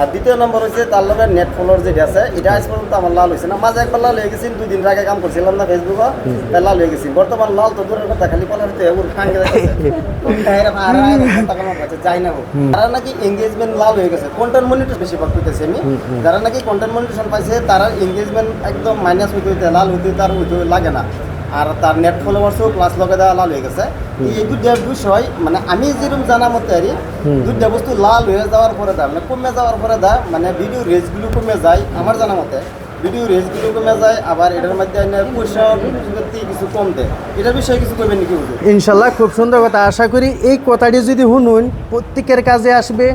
আর দ্বিতীয় নম্বর হচ্ছে তার লগে নেট ফলোয়ার যেটা আছে এটা আজ পর্যন্ত আমার লাল হয়েছে না। মাঝে একবার লাল হয়ে গেছি দুই দিন আগে কাম করছিলাম না ফেসবুকে তাই লাল হয়ে গেছি বর্তমান লাল তো দূরের কথা খালি ফলোয়ার তো এগুলো খাঙ্গে যাই না হোক। তারা নাকি এঙ্গেজমেন্ট লাল হয়ে গেছে কন্টেন্ট মনিটর বেশি ভাগ করতেছি আমি। যারা নাকি কন্টেন্ট মনিটেশন পাইছে তারা এঙ্গেজমেন্ট একদম মাইনাস হইতে হইতে লাল হইতে তার হইতে লাগে না। আর তার নেট ফলোয়ার্সও প্লাস লগে দেওয়া লাল হয়ে গেছে। এই দুইটা বিষয় মানে আমি যেরকম জানা মতে আর দুইটা বস্তু লাল হয়ে যাওয়ার পরে দেয় মানে কমে যাওয়ার পরে দেয় মানে ভিডিও রেজগুলো কমে যায় আমার জানা মতে। ভিডিও রেজগুলো কমে যায় আবার এটার মধ্যে পয়সা কিছু কম দেয়। এটার বিষয়ে কিছু কমে নাকি ইনশাল্লাহ খুব সুন্দর কথা। আশা করি এই কথাটি যদি শুনুন প্রত্যেকের কাজে আসবে।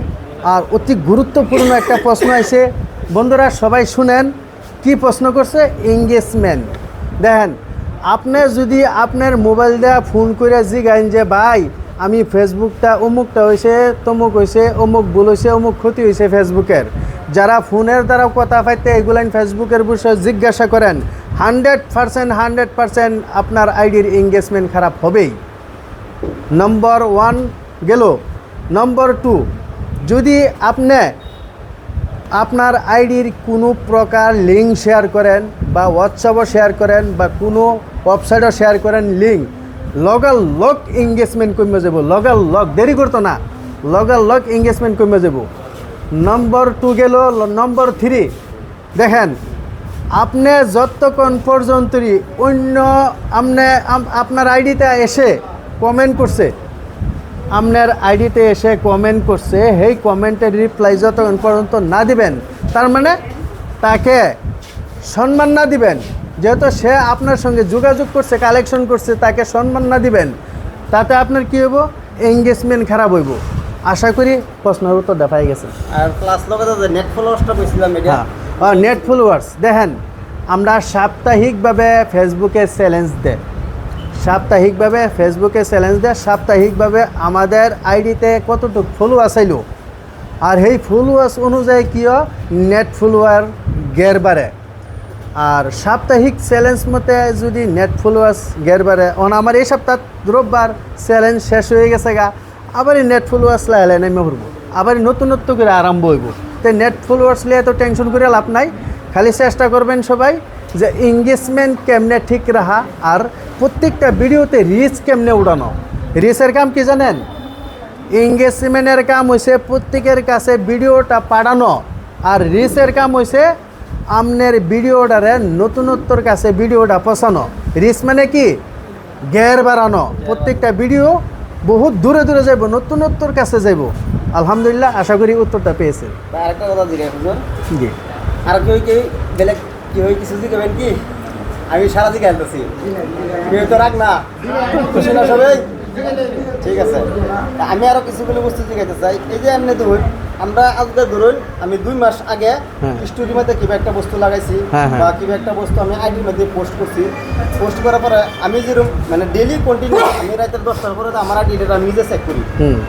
আর অতি গুরুত্বপূর্ণ একটা প্রশ্ন আছে বন্ধুরা সবাই শুনেন কি প্রশ্ন করছে? এঙ্গেজমেন্ট দেখেন আপনি যদি আপনার মোবাইল দেওয়া ফোন করে জিগাইন যে, ভাই, আমি ফেসবুকটা অমুকটা হয়েছে তমুক হয়েছে অমুক ভুল হয়েছে অমুক ক্ষতি হয়েছে ফেসবুকের। যারা ফোনের দ্বারা কথা পাইতে এগুলান ফেসবুকের বিষয়ে জিজ্ঞাসা করেন হান্ড্রেড পারসেন্ট হান্ড্রেড পারসেন্ট আপনার আইডির এঙ্গেজমেন্ট খারাপ হবেই। নম্বর ওয়ান গেল। নম্বর টু যদি আপনি আপনার আইডির কোনো প্রকার লিঙ্ক শেয়ার করেন বা হোয়াটসঅ্যাপও শেয়ার করেন বা কোনো ওয়েবসাইটও শেয়ার করেন লিঙ্ক লগাল লগ এঙ্গেজমেন্ট কমে যাব। লগাল লগ দেরি করতো না। লগাল লগ এঙ্গেজমেন্ট কমে যাব। নম্বর টু গেল নম্বর থ্রি দেখেন, আপনি যতক্ষণ পর্যন্ত অন্য আপনি আপনার আইডিতে এসে কমেন্ট করছে আপনার আইডিতে এসে কমেন্ট করছে সেই কমেন্টের রিপ্লাই যতক্ষণ পর্যন্ত না দিবেন তার মানে তাকে সম্মান না দিবেন যেহেতু সে আপনার সঙ্গে যোগাযোগ করছে কালেকশন করছে তাকে সম্মান না দিবেন তাতে আপনার কী হইব? এঙ্গেজমেন্ট খারাপ হইব। আশা করি প্রশ্নের উত্তর দেখাই গেছে। আর প্লাস যে নেট ফলোয়ার্সটা বলছিলাম এটা? হ্যাঁ। নেট ফলোয়ার্স দেখেন আমরা সাপ্তাহিকভাবে ফেসবুকে চ্যালেঞ্জ দেয়। সাপ্তাহিকভাবে ফেসবুকে চ্যালেঞ্জ দেয়, সাপ্তাহিকভাবে আমাদের আইডিতে কতটুকু ফলোয়ার চাইলো আর সেই ফলোয়ার্স অনুযায়ী কিয়? নেট ফলোয়ার গের বাড়ে। আর সাপ্তাহিক চ্যালেঞ্জ মতে যদি নেট ফলোয়ার্স গের বাড়ে, অন আমার এই সপ্তাহ রোববার চ্যালেঞ্জ শেষ হয়ে গেছে গা আবার এই নেট ফলোয়ার্স লাইলে নেমে ঘুরবো আবার নতুনত্ব করে আরম্ভ হইব। তো নেট ফলোয়ার্স লিয়ে তো টেনশন করে লাভ নাই, খালি চেষ্টা করবেন সবাই যে এঙ্গেজমেন্ট কেমনে ঠিক রাখা আর প্রত্যেকটা ভিডিওতে রিচ কেমনে উড়ানো। রিচের কাম কি জানেন? এঙ্গেজমেন্টের কাম হয়েছে প্রত্যেকের কাছে ভিডিওটা পাঠানো আর রিচের কাম হয়েছে আমনের ভিডিওটারে নতুনত্বর কাছে ভিডিওটা পৌঁছানো। রিচ মানে কি? গের বাড়ানো। প্রত্যেকটা ভিডিও বহুত দূরে দূরে যাইব নতুনত্বর কাছে যাইব। আলহামদুলিল্লাহ আশা করি উত্তরটা পেয়েছে আরেকটা কথা জিজ্ঞাসা জি। আর কেউ কেউ বেলেগ কি হই কিছু কি? আমি সারা দিকে আনতেছি কেউ তো রাখ না? খুশি না সবাই? ঠিক আছে। আমি আরও কিছুগুলো বস্তু চাই। এই যে এমনি ধরুন আমরা আজকে ধরুন আমি দুই মাস আগে হ্যাঁ। স্টুডিওর মধ্যে কিবা একটা বস্তু লাগাইছি হ্যাঁ, হ্যাঁ। বা কিবা একটা বস্তু আমি আইডির মধ্যে পোস্ট করছি। পোস্ট করার পরে আমি যেরকম মানে ডেলি কন্টিনিউ আমি রাতের দশটার পরে আমার আইডিটা আমি নিজে চেক করি।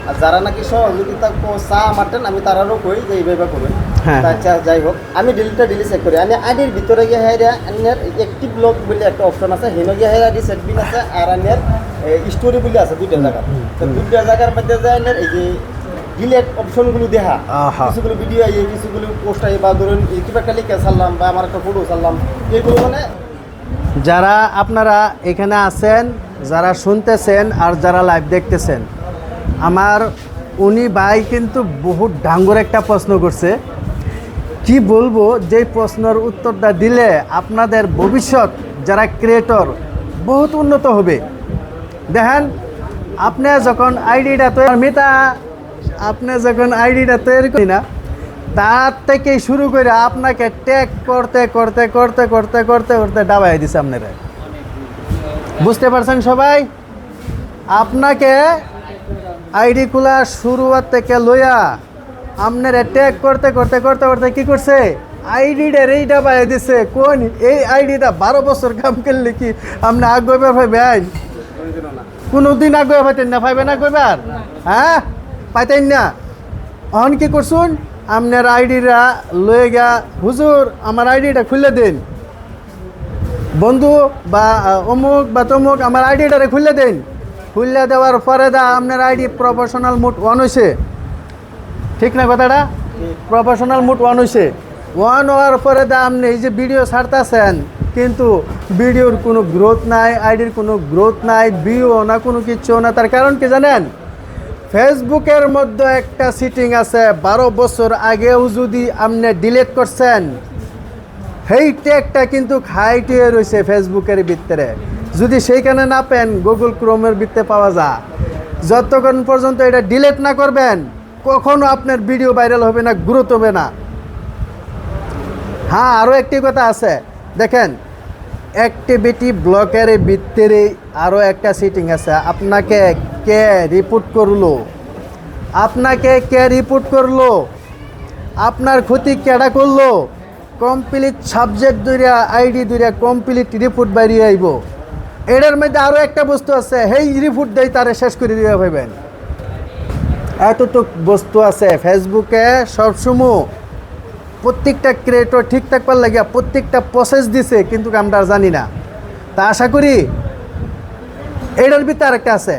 আর যারা নাকি সহযোগিতা চা মাটেন আমি তারারও কই যে এইভাবে করবেন। হ্যাঁ, আচ্ছা যাই হোক। আমি ডিলিটটা ডিলি চেক করি। আমি আইডির ভিতরে গিয়ে হেরা আনের অ্যাক্টিভ লগ বলে একটা অপশন আছে। হেন গিয়ে হেরা আইডি সেটবিন আছে আর আনের স্টোরি বলে আছে দুইটা জায়গা তো দুইটা জায়গার মধ্যে যে আনের এই যে ডিলেট অপশনগুলো দেখা কিছুগুলো ভিডিও আই কিছুগুলো পোস্ট আই বা ধরুন কিবা একটা লিখে ছাড়লাম বা আমার একটা ফটো ছাড়লাম এইগুলো মানে যারা আপনারা এখানে আছেন যারা শুনতেছেন আর যারা লাইভ দেখতেছেন আমার উনি ভাই কিন্তু বহুত ডাঙ্গর একটা প্রশ্ন করছে। কি বলব যে প্রশ্নের উত্তরটা দিলে আপনাদের ভবিষ্যৎ যারা ক্রিয়েটর বহুত উন্নত হবে। দেখেন, আপনি যখন আইডিটা তৈরি মিতা, আপনি যখন আইডিটা তৈরি করি না তার থেকে শুরু করে আপনাকে ট্যাগ করতে করতে করতে করতে করতে করতে ডাবাই দিছে আপনারা। বুঝতে পারছেন সবাই? আপনাকে আইডি খোলা শুরুয়াত থেকে লইয়া আপনারা ট্যাগ করতে করতে করতে করতে কি করছে? আইডিটা এই ডাবাই দিছে। কোন? এই আইডিটা বারো বছর কাম করলে কি আপনি আগ্রহ কোনো দিন আগে পাইতেন না, পাইবেন আগ্রহবার হ্যাঁ? পাইতেন না। অহন কি করছুন? আপনার আইডিটা লয়ে গা হুজুর, আমার আইডিটা খুলে দিন। বন্ধু বা অমুক বা তমুক, আমার আইডিটারে খুলে দিন। খুলে দেওয়ার পরে দা আপনার আইডি প্রফেশনাল মুড অন হয়েছে ঠিক না কথাটা? প্রফেশনাল মুড ওয়ান হয়েছে ওয়ান হওয়ার পরে দাম নেই যে ভিডিও ছাড়তেছেন কিন্তু ভিডিওর কোনো গ্রোথ নাই আইডির কোনো গ্রোথ নাই ভিউ না কোনো কিছু না। তার কারণ কি জানেন? ফেসবুকের মধ্যে একটা সিটিং আছে বারো বছর আগেও যদি আপনি ডিলেট করছেন সেই ট্যাগটা কিন্তু খাইটিয়ে রয়েছে ফেসবুকের ভিতরে। যদি সেইখানে না পেন গুগল ক্রোমের ভিতরে পাওয়া যায়। যতক্ষণ পর্যন্ত এটা ডিলিট না করবেন কখনো আপনার ভিডিও ভাইরাল হবে না গ্রোথ হবে না। হ্যাঁ আরও একটি কথা আছে। দেখেন অ্যাক্টিভিটি ব্লকের ভিতরে আরও একটা সিটিং আছে। আপনাকে কে রিপোর্ট করল? আপনাকে কে রিপোর্ট করল? আপনার ক্ষতি কেডা করল? কমপ্লিট সাবজেক্ট দুইরা আইডি দুইরা কমপ্লিট রিপোর্ট বাইরে আইব। এটার মধ্যে আরও একটা বস্তু আছে। সেই রিপোর্ট দেয়, তারা শেষ করে দিয়ে ভাবেন এতটুক বস্তু আছে। ফেসবুকে সবসময় প্রত্যেকটা ক্রিয়েটর ঠিক থাকবার লাগিয়া প্রত্যেকটা প্রসেস দিছে, কিন্তু আমরা জানি না। তা আশা করি, এটার ভিতরে আরেকটা আছে।